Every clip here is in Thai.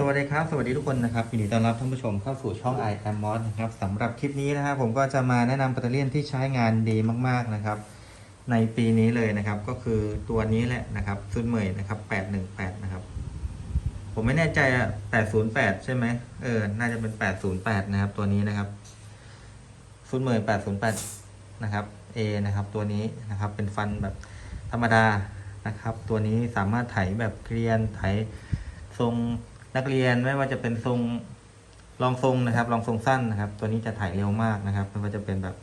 สวัสดีครับ สวัสดีทุกคนนะครับยินดีต้อนรับท่านผู้ชมเข้าสู่ช่อง i am m o s นะครับสำหรับคลิปนี้นะครับผมก็จะมาแนะนำแบตเตอรี่ที่ใช้งานดีมาก ๆนะครับ ในปีนี้เลยนะครับ ก็คือตัวนี้แหละนะครับซุนเหมยนะครับ818นะครับ ผมไม่แน่ใจอะ808 ใช่ไหมเออ น่าจะเป็น 808 นะครับ ตัวนี้นะครับซุนเหมย808 นะครับ A นะครับ ตัวนี้นะครับเป็นฟันแบบธรรมดานะครับ ตัวนี้สามารถไถแบบเกลียนไถทรง นักเรียนไม่ว่าจะเป็นทรงรองทรงนะครับรองทรงสั้นนะครับ ตัวนี้จะไถเร็วมากนะครับไม่ว่าจะเป็นแบบ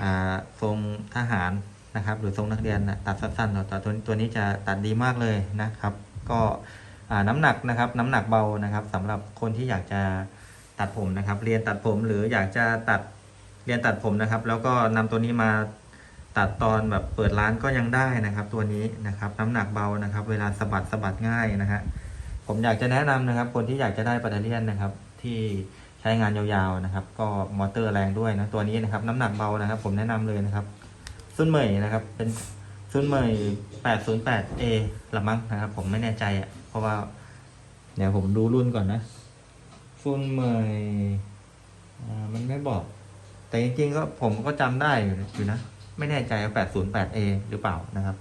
อ่าทรงทหารนะครับ หรือทรงนักเรียนนะตัดสั้นๆแต่ตัวตัวนี้จะตัดดีมากเลยนะครับ ก็อ่าน้ำหนักนะครับ น้ำหนักเบานะครับสำหรับคนที่อยากจะตัดผมนะครับ เรียนตัดผมหรืออยากจะตัดเรียนตัดผมนะครับ แล้วก็นำตัวนี้มาตัดตอนแบบเปิดร้านก็ยังได้นะครับ ตัวนี้นะครับ น้ำหนักเบานะครับ เวลาสะบัดสะบัดง่ายนะฮะ ผมอยากจะแนะนำนะครับ คนที่อยากจะได้แบตเตอรี่นะครับ ที่ใช้งานยาวๆนะครับ ก็มอเตอร์แรงด้วยนะตัวนี้นะครับ น้ำหนักเบานะครับ ผมแนะนำเลยนะครับซุนเหมยนะครับ เป็นซุนเหมย 808A ละมั้งนะครับ ผมไม่แน่ใจอะเพราะว่าเดี๋ยวผมดูรุ่นก่อนนะซุนเหมยอ่ามันไม่บอก แต่จริงๆก็ผมก็จำได้อยู่นะไม่แน่ใจว่า 808A หรือเปล่านะครับ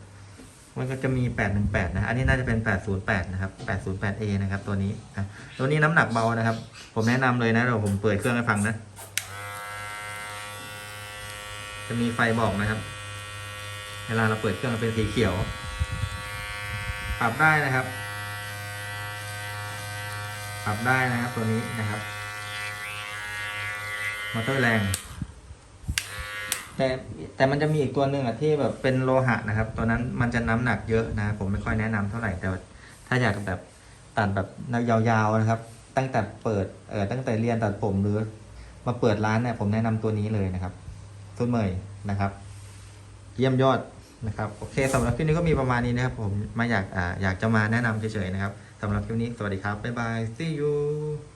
มันก็จะมี 818 นะ อันนี้น่าจะเป็น 808 นะครับ 808A นะครับ ตัวนี้นะตัวนี้น้ำหนักเบานะครับ ผมแนะนำเลยนะเดี๋ยวผมเปิดเครื่องให้ฟังนะ จะมีไฟบอกนะครับ เวลาเราเปิดเครื่องเป็นสีเขียว ปรับได้นะครับ ปรับได้นะครับตัวนี้นะครับ มอเตอร์แรง แต่แต่มันจะมีอีกตัวหนึ่งอะที่แบบเป็นโลหะนะครับ ตัวนั้นมันจะน้ำหนักเยอะนะ ผมไม่ค่อยแนะนำเท่าไหร่แต่ถ้าอยากแบบตัดแบบยาวๆนะครับ ตั้งแต่เปิดเออตั้งแต่เรียนตัดผมหรือ มาเปิดร้านเนี่ยผมแนะนำตัวนี้เลยนะครับซุนเมยนะครับ เยี่ยมยอดนะครับโอเคสำหรับคลิปนี้ก็มีประมาณนี้นะครับผมมาอยากอ่าอยากจะมาแนะนำเฉยๆนะครับสำหรับคลิปนี้สวัสดีครับบ๊ายบาย see you